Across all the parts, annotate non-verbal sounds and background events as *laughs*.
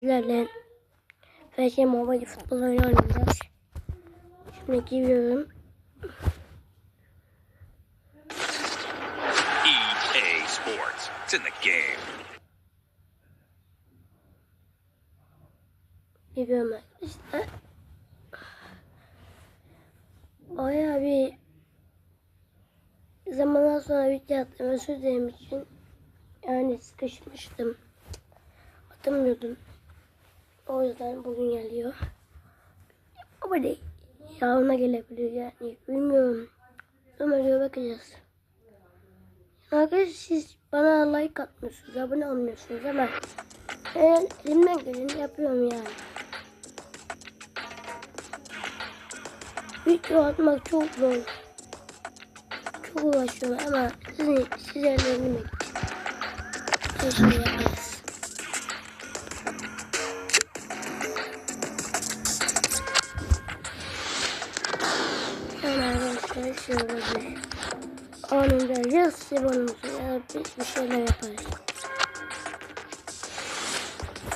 Sizlerle FC Mobile futbol oyunu oynayacağız. Şimdi giriyorum. EA Sports. It's in the game. Giriyorum arkadaşlar. Baya bir zamandan sonra video attım. Özür dilerim için. Yani sıkışmıştım. Atamıyordum. O yüzden bugün geliyor. Ama değil. Yarına gelebilir yani. Bilmiyorum. Ömer'e bakacağız. Arkadaşlar siz bana like atmıyorsunuz, abone olmuyorsunuz ama ben elimden geleni yapıyorum yani. Video atmak çok zor. Çok uğraşıyorum ama sizin, size ellerimi Keşke yaparız. Bir anında ya sibonumuzu ya bir, şeyler yaparız.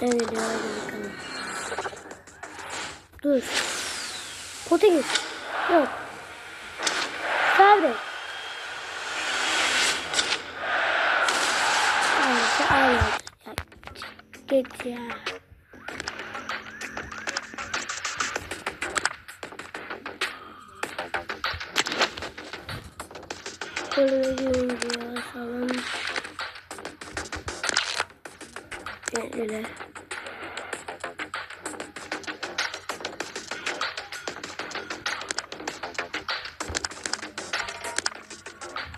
Geliyor hadi bakalım. Dur. Pota git. Yok. Sabret. Ağlayacak. Ya, git ya. Kolye görünce ya salon. Geldiler.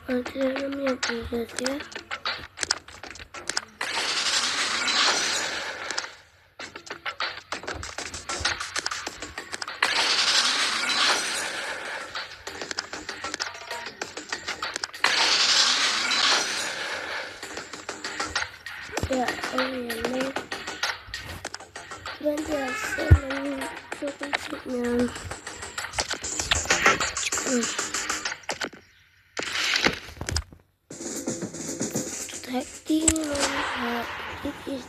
Antrenman yapacağız ya? Öyle Bence aslında çok çıkmıyorum. Çıkıyorum. Taktiğin olsa hiç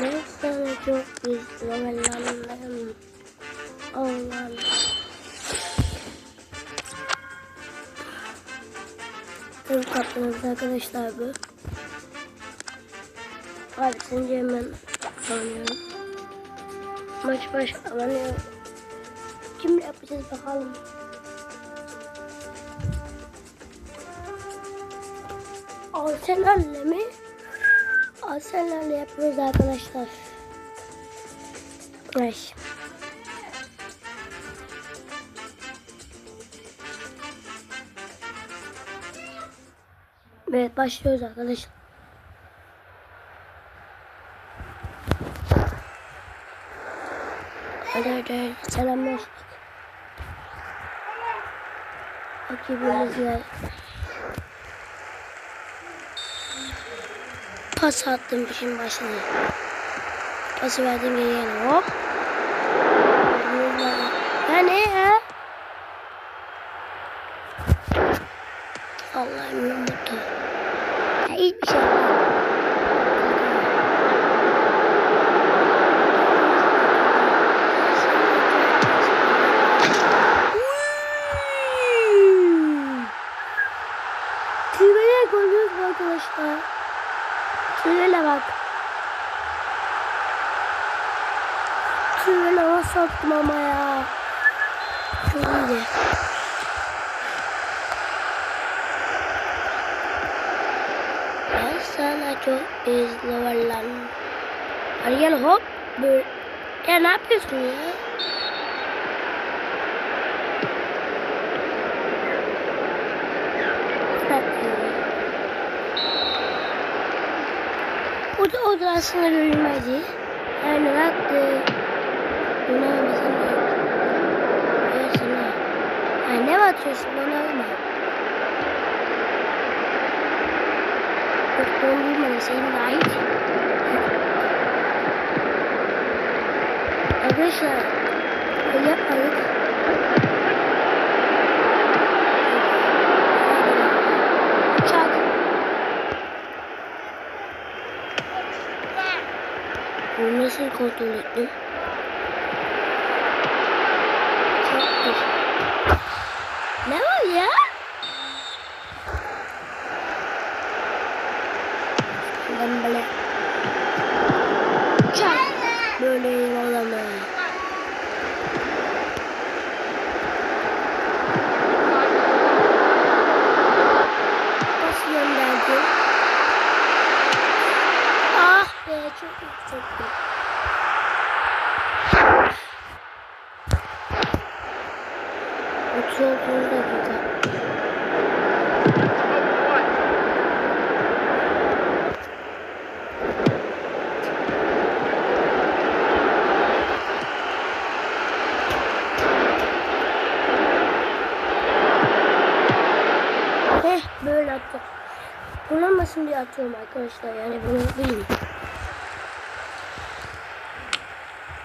Ben sana çok izlemelenlerim. Allah'ım. Tabii kaptanız arkadaşlar bu. Abi sence hemen oynuyorum. Maç başlamıyor. Kimle yapacağız bakalım. Arsenal'le mi? Arsenal'le yapıyoruz arkadaşlar. Ay. Evet başlıyoruz arkadaşlar. Hadi hadi selamlaştık. Rakibimiz var. Pas attım işin başına. Pası verdim geri yana hop. Ya ne ya? Allah'ım yumurta. Ya hiçbir şey yapmadım. Tüyleri görüyoruz arkadaşlar. Tüylerle bak. Tüylerle nasıl attım ama ya. Çok iyiydi. Ben sana çok izleverlen. Hadi gel hop. Böyle. Ya ne yapıyorsun ya? O da, o da aslında görülmezdi. Yani baktı. Buna. Diyorsun ha. Yani ne batıyorsun bana olma. Yok bunu duymadım. Senin de ait. Arkadaşlar. Öyle yapmadık. Çak. Bunu nasıl kontrol ettim? Çok Ne var ya? Ben böyle Çak Böyle olamaz. Nasıl gönderdim? Ah be çok yüksekti. Otuz altı dakika. Heh böyle attım. Kullanmasın diye atıyorum arkadaşlar yani bunu bilin.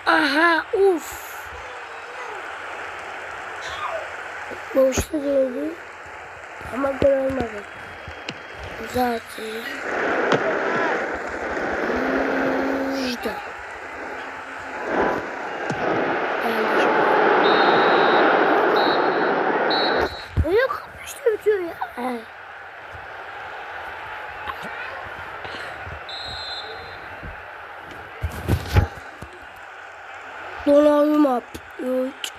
Aha uf. Boşta döndü. Ama gol. Zaten. Geldi. Öyle kapışta bitiyor ya. Evet. Donanım üç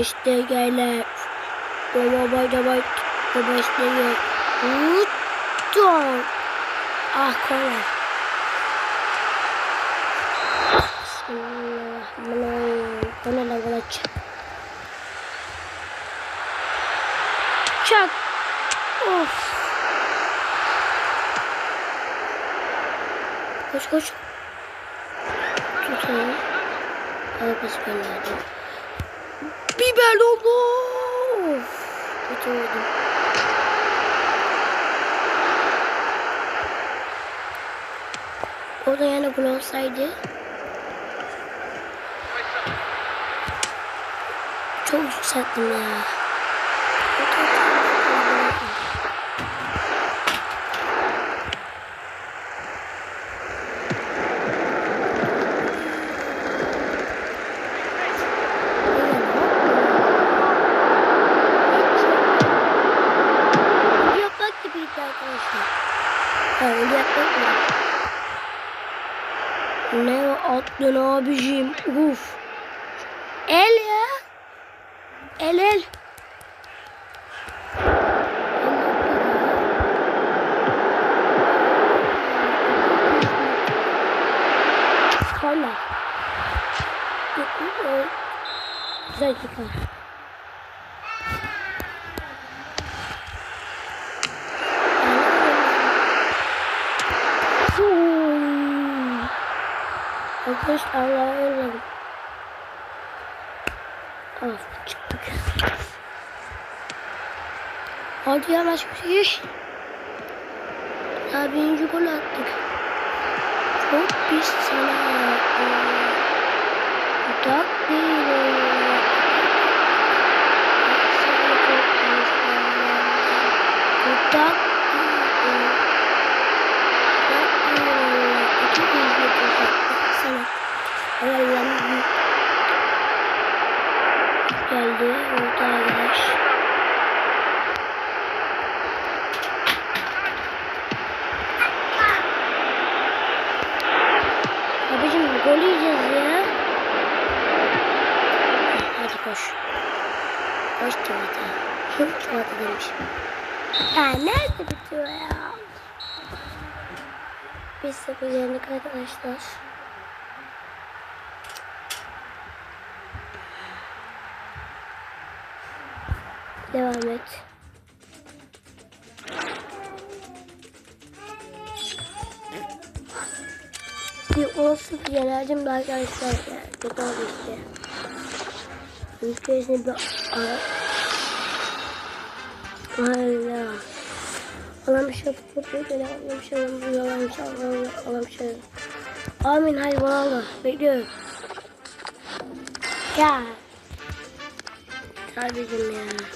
işte gele baba baba baba baba işte gel Uton ah kola Bismillahirrahmanirrahim. Bana da böyle çak. Çak. Of. Koş koş. Tut Arabası gönderdi. Biber oldu. Tutamadım. Orada yani gol olsaydı çok yükselttim ya. Yapmak gibiydi arkadaşlar. Ha, öyle yapmak mı? Ne o attın abicim? Uf. El ya. El el. Sonra. Güzel çıkar. Arkadaşlar Allah'a yolladım. Ah çıktık. Hadi yavaş bir şey. Daha birinci gol attık. Çok pis sana. Utak değil. Utak değil. Geldi orta arkadaş. Abicim gol yiyeceğiz ya. Hadi koş. Koş tuvalete. Tuvalete demişim. Ya nerede bitiyor ya? Biz sıfır yendik arkadaşlar. Devam et. Bir 10 sıfır yenerdim de arkadaşlar. Kötü oldu işte. Ülkesini bir ara... Hala. Bir şey tutmuyor. Böyle bir bir. Allah'ım bir şey olmuyor. Amin hadi Allah. Bekliyorum. Ya. Kardeşim ya.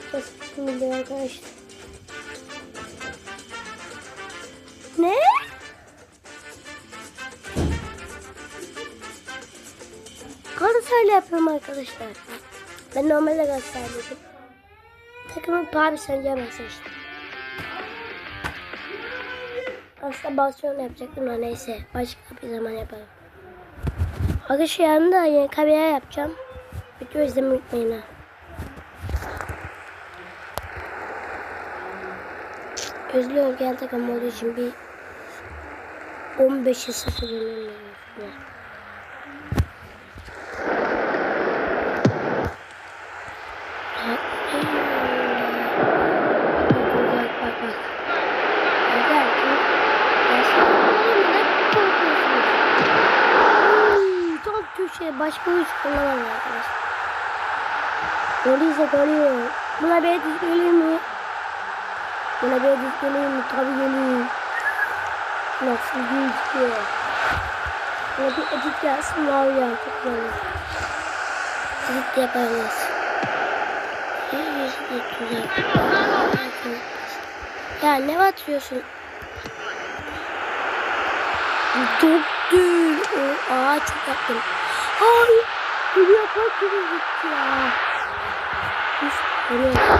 Sesim geliyor arkadaşlar. Ne? Galatasaray'la yapıyorum arkadaşlar. Ben normalde Galatasaraylıydım. Takımın Paris Saint Germain seçtim. Aslında Barcelona yapacaktım da neyse. Başka bir zaman yaparım. Arkadaşlar yanında yeni kamera yapacağım. Video izlemeyi unutmayın ha. Özlüyorum gel takım olduğu için bir 15'e 0 yenilmiyor. Başka hiç kullanamam arkadaşlar. Golüyse golü. Buna bir edit gelir edit gelir mi? Tabii gelir. Nasıl gözüküyor? Buna bir edit gelsin var ya. Çok güzel. Edit yaparız. Ya ne atıyorsun? Döktün. O, aa çok yaptım. Ay. Bunu yapmak gibi gitti ya. Üf, oraya.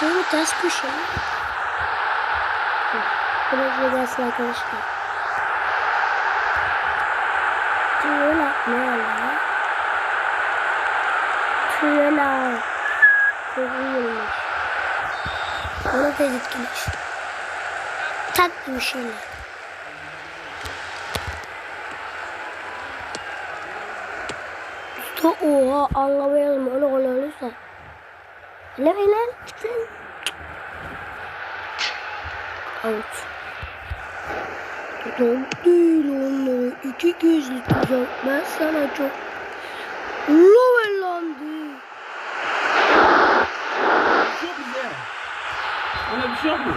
Şöyle köşe. Buraya gelsin arkadaşlar. Tüyola. Ne öyle? Tüyola. Çok iyiymiş. Ona etkilemiş. Tatlı bir şeyler. Oha anlamayalım öyle gol olursa. Ne lan? Tuzak değil onları. İki gözlü tuzak. Ben sana çok şey yok bize. Ona bir şey mu?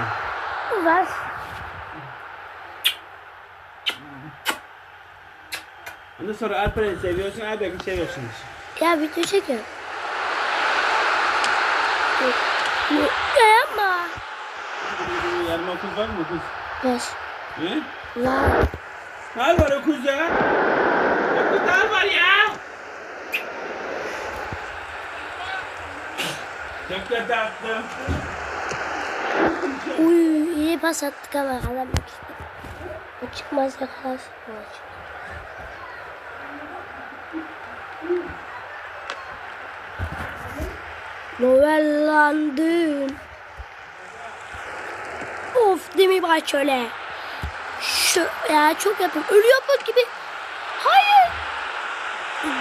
Ver. Ondan sonra Alperen'i seviyorsun, Alperen'i seviyorsunuz. Ya video çekiyorum. Ne yapma? Yarın okul var mı kız? Ver. He? Ver. Hal var. Okulda hal var ya. Çok da dağıttım. Uy iyi pas attık ama adam işte. O çıkmaz yakalarsın. O çık. Novellandım. Of demi var şöyle. Şu ya çok yapın. Ölü yapmak gibi. Hayır.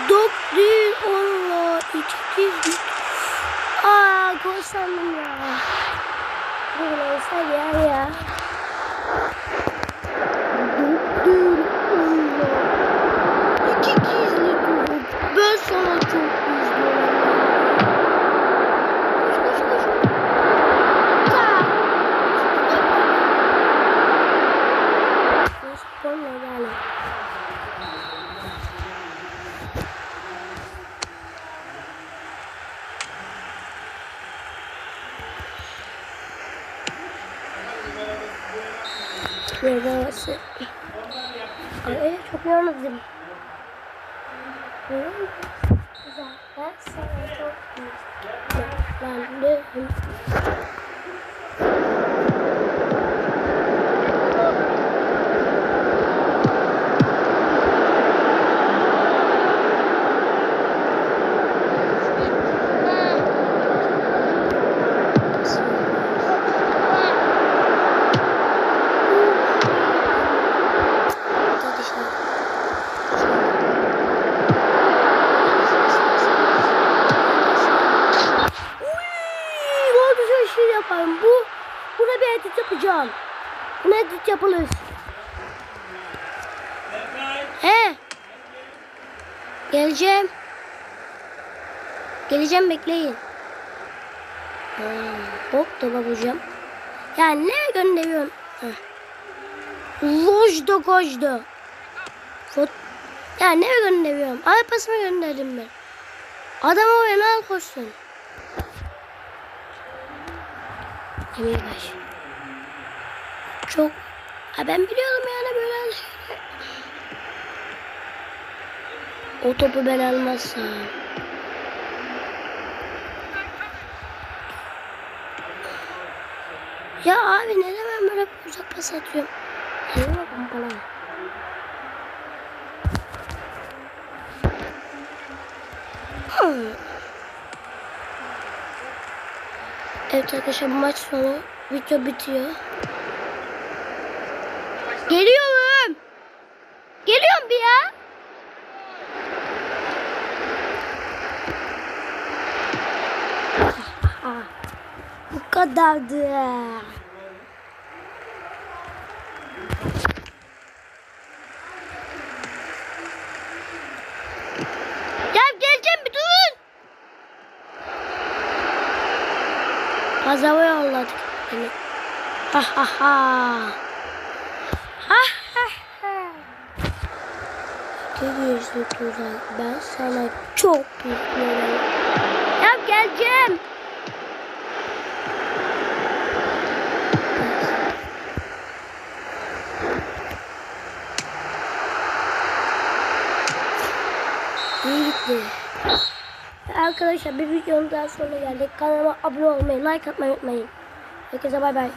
Dok değil Allah. İki kez. Aa gol sandım ya. Neyse gel ya. Dur Allah. İki gizli kurum. Ben sana çok üzgünüm. Koş koş koş. Tak. Neyse koyma yani. Nerede orası? Ay, çok yormadım. Güzel. Ben sana çok üzgünüm. Uy, ne güzel şey yaparım. Bu, buna bir edit yapacağım. Buna edit yapılır. He. Geleceğim. Geleceğim bekleyin. Ha, hop da babacığım. Ya ne gönderiyorum. Lojda gojda. Fot ya ne gönderiyorum? Ay pasımı gönderdim ben. Adam oraya ne koşsun. Demirbaş. Çok. Ha ben biliyorum yani böyle. O topu ben almazsam. Ya abi neden ben böyle uzak pas atıyorum? Yine pompalama. Hmm. Evet arkadaşlar maç sonu video bitiyor. Geliyorum. Geliyorum bir ya. Bu kadardı. Pazara yolladık beni. Ha ha ha. *laughs* Görüyorsun Tuzan. Ben sana çok bir Ya geleceğim. İyi gitti. Arkadaşlar bir videonun daha sonuna geldik. Kanalıma abone olmayı, like atmayı unutmayın. Herkese bay bay.